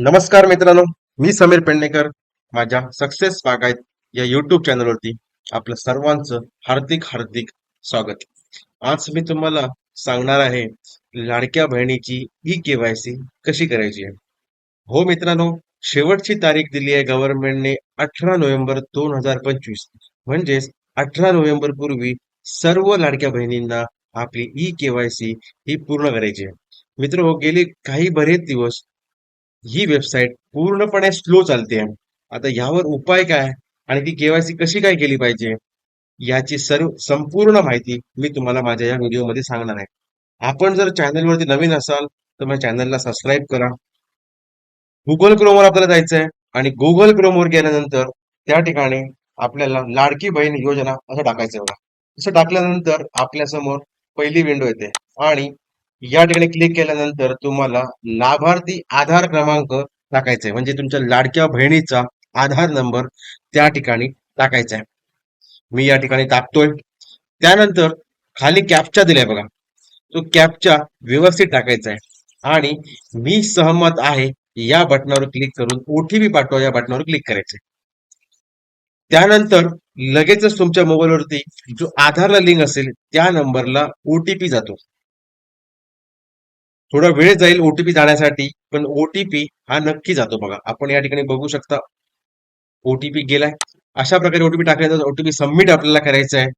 नमस्कार मित्रांनो मी समीर पेडणेकर. माझ्या सक्सेस बागायत या युट्यूब चॅनलवरती आपलं सर्वांचं हार्दिक हार्दिक स्वागत. आज मी तुम्हाला सांगणार आहे लाडक्या बहिणीची ई केवायसी कशी करायची आहे? हो मित्रांनो शेवटची तारीख दिली आहे गव्हर्नमेंटने अठरा नोव्हेंबर दोन हजार पंचवीस. म्हणजेच अठरा नोव्हेंबर पूर्वी सर्व लाडक्या बहिणींना आपली ई केवायसी ही पूर्ण करायची आहे. मित्र हो गेले काही बरेच दिवस ही वेबसाईट पूर्णपणे स्लो चालते आता यावर उपाय काय आणि ती केवायसी कशी काय केली पाहिजे? याची सर्व संपूर्ण माहिती मी तुम्हाला माझ्या या व्हिडिओमध्ये सांगणार आहे. आपण जर चॅनलवरती नवीन असाल तर माझ्या चॅनलला सबस्क्राईब करा. गुगल क्रोमवर आपल्याला जायचं आहे आणि गुगल क्रोमवर गेल्यानंतर त्या ठिकाणी आपल्याला लाडकी बहीण योजना असं टाकायचं आहे बघा. असं टाकल्यानंतर आपल्यासमोर पहिली विंडो येते. आणि या ठिकाणी क्लिक केल्यानंतर तुम्हाला लाभार्थी आधार क्रमांक टाकायचा आहे म्हणजे तुमच्या लाडक्या बहिणीचा आधार नंबर त्या ठिकाणी टाकायचा आहे मी या ठिकाणी टाकतोय. त्यानंतर खाली कॅपचा दिलाय बघा. तो कॅपचा व्यवस्थित टाकायचा आहे आणि मी सहमत आहे या बटनावर क्लिक करून ओटीपी पाठवा या बटनावर क्लिक करायचे त्यानंतर लगेचच तुमच्या मोबाईलवरती जो आधारला लिंक असेल त्या नंबरला ओटीपी जातो. थोडा वेळ जाईल ओटीपी जाण्यासाठी पण ओटीपी हा नक्की जातो बघा. आपण या ठिकाणी बघू शकता ओटीपी गेलाय. अशा प्रकारे ओटीपी टाकल्यानंतर ओटीपी सबमिट आपल्याला करायचं आहे.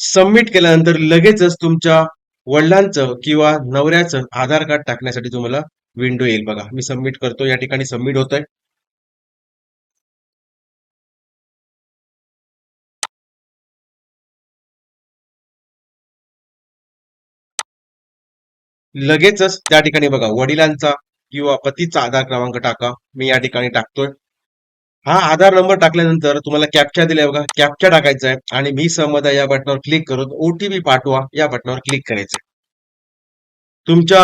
सबमिट केल्यानंतर लगेचच तुमच्या वडिलांचं किंवा नवऱ्याचं आधार कार्ड टाकण्यासाठी तुम्हाला विंडो येईल बघा. मी सबमिट करतो. या ठिकाणी सबमिट होत आहे लगेचच त्या ठिकाणी बघा वडिलांचा किंवा पतीचा आधार क्रमांक टाका मी या ठिकाणी टाकतोय. हा आधार नंबर टाकल्यानंतर तुम्हाला कॅप्चा दिलाय बघा कॅप्चा टाकायचा आहे आणि मी सहमत आहे या बटनावर क्लिक करून ओटीपी पाठवा या बटनावर क्लिक करायचं तुमच्या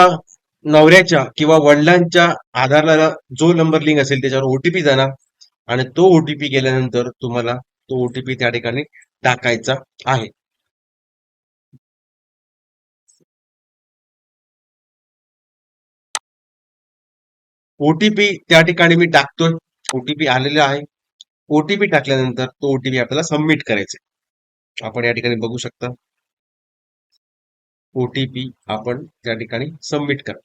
नवऱ्याच्या किंवा वडिलांच्या आधारला जो नंबर लिंक असेल त्याच्यावर ओटीपी जाणार आणि तो ओटीपी गेल्यानंतर तुम्हाला तो ओटीपी त्या ठिकाणी टाकायचा आहे. ओटीपी त्या ठिकाणी मी टाकतोय. ओटीपी आलेला आहे. ओटीपी टाकल्यानंतर तो ओटीपी आपल्याला सबमिट करायचा आहे. आपण या ठिकाणी बघू शकता. ओटीपी आपण त्या ठिकाणी सबमिट करा.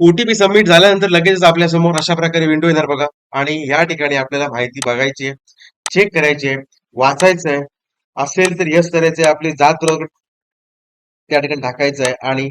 ओटीपी सबमिट झाल्यानंतर लगेच आपल्यासमोर अशा प्रकारे विंडो येणार बघा. आणि या ठिकाणी आपल्याला माहिती बघायची आहे. चेक करायची आहे. वाचायचं आहे. असेल तर यस तऱ्हेचे आपले आपली जात प्रगट त्या ठिकाणी टाकायचं आहे आणि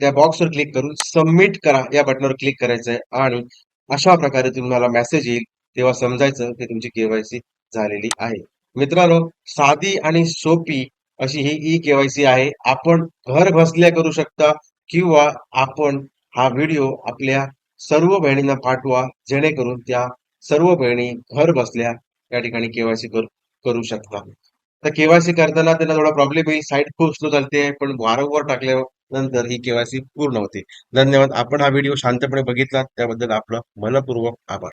त्या बॉक्सवर क्लिक करून सबमिट करा या बटनावर क्लिक करायचं आहे आणि अशा प्रकारे तुम्हाला मेसेज येईल तेव्हा समजायचं की तुमची केवायसी झालेली आहे. मित्रांनो साधी आणि सोपी अशी ही ई केवायसी आहे. आपण घर बसल्या करू शकता किंवा आपण हा व्हिडिओ आपल्या सर्व बहिणींना पाठवा जेणेकरून त्या सर्व बहिणी घर बसल्या या ठिकाणी केवायसी करू करू शकता. तर केवायसी करताना त्यांना थोडा प्रॉब्लेम येईल साईट खूप स्लो चालते. पण वारंवार टाकल्यानंतर ही केवायसी पूर्ण होते. धन्यवाद. आपण हा व्हिडिओ शांतपणे बघितला. त्याबद्दल आपलं मनपूर्वक आभार.